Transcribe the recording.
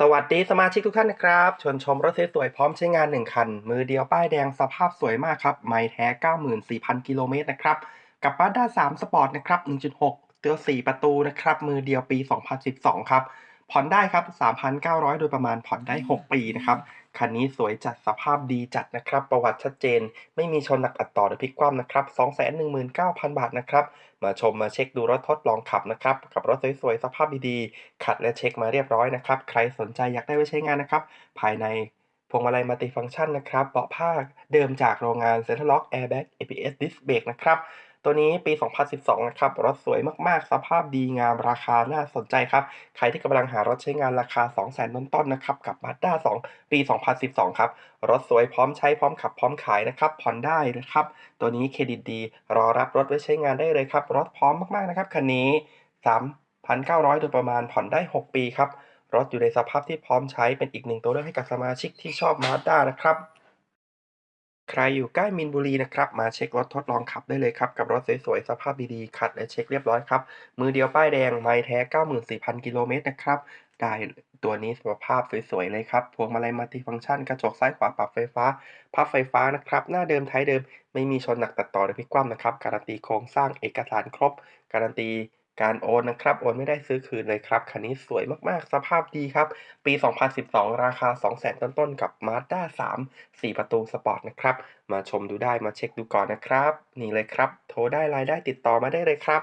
สวัสดีสมาชิกทุกท่านนะครับชวนชมรถสวยๆพร้อมใช้งาน 1 คัน มือเดียวป้ายแดงสภาพสวยมากครับ ไม่แท้ 94,000 กิโลเมตรนะครับ กับ Mazda 3 Sport นะครับ 1.6 ตัว 4 ประตูนะครับ มือเดียวปี 2012 ครับ ผ่อนได้ครับ3,900 โดยประมาณผ่อนได้ 6 ปีนะครับ คันนี้สวยจัดสภาพดีจัดนะครับ ประวัติชัดเจน ไม่มีชนหนักอัดต่อหรือพลิกคว่ำนะครับ 219,000 บาทนะครับ มาชมมาเช็คดูรถทดลองขับนะครับ กับรถสวยๆ สภาพดีๆ ขัดและเช็คมาเรียบร้อยนะครับ ใครสนใจอยากได้ไว้ใช้งานนะครับ ภายในพวงมาลัยมัลติฟังก์ชันนะครับ เบาะผ้าเดิมจากโรงงาน Central Lock Airbag ABS Disc Brake นะครับ ตัวนี้ปี 2012 นะครับ รถสวยมากๆ สภาพดีงามราคาน่าสนใจครับ ใครที่กำลังหารถใช้งานราคา 200,000ต้นๆนะครับ กับ Mazda 2 ปี 2012 ครับ รถสวยพร้อมใช้พร้อมขับพร้อมขายนะครับ ผ่อนได้นะครับ ตัวนี้เครดิตดี รอรับรถไว้ใช้งานได้เลยครับ รถพร้อมมากๆ นะครับ คันนี้ 3,900 โดยประมาณผ่อนได้ 6 ปีครับ รถอยู่ในสภาพที่พร้อมใช้เป็นอีกหนึ่งตัวเลือกให้กับสมาชิกที่ชอบ Mazda นะครับ ใครอยู่ใกล้มีนบุรีนะครับ มาเช็ครถทดลองขับได้เลยครับ กับรถสวยๆ สภาพดีๆ ขัดและเช็คเรียบร้อยครับ มือเดียวป้ายแดง ไม่แท้ 94,000 กิโลเมตรนะครับ ได้ตัวนี้สภาพสวยๆ เลยครับ พวงมาลัยมัลติฟังก์ชัน กระจกซ้ายขวาปรับไฟฟ้า พับไฟฟ้านะครับ หน้าเดิมท้ายเดิม ไม่มีชนหนักตัดต่อหรือพลิกคว่ำนะครับ การันตีโครงสร้างเอกสารครบ การันตี การโอนนะครับ โอนไม่ได้ซื้อคืนเลยครับ คันนี้สวยมากๆ สภาพดีครับ ปี 2012 ราคา 200,000 ต้นๆ กับ Mazda 3 4 ประตูสปอร์ตนะครับ มาชมดูได้มาเช็คดูก่อนนะครับ นี่เลยครับ โทรได้ไลน์ได้ติดต่อมาได้เลยครับ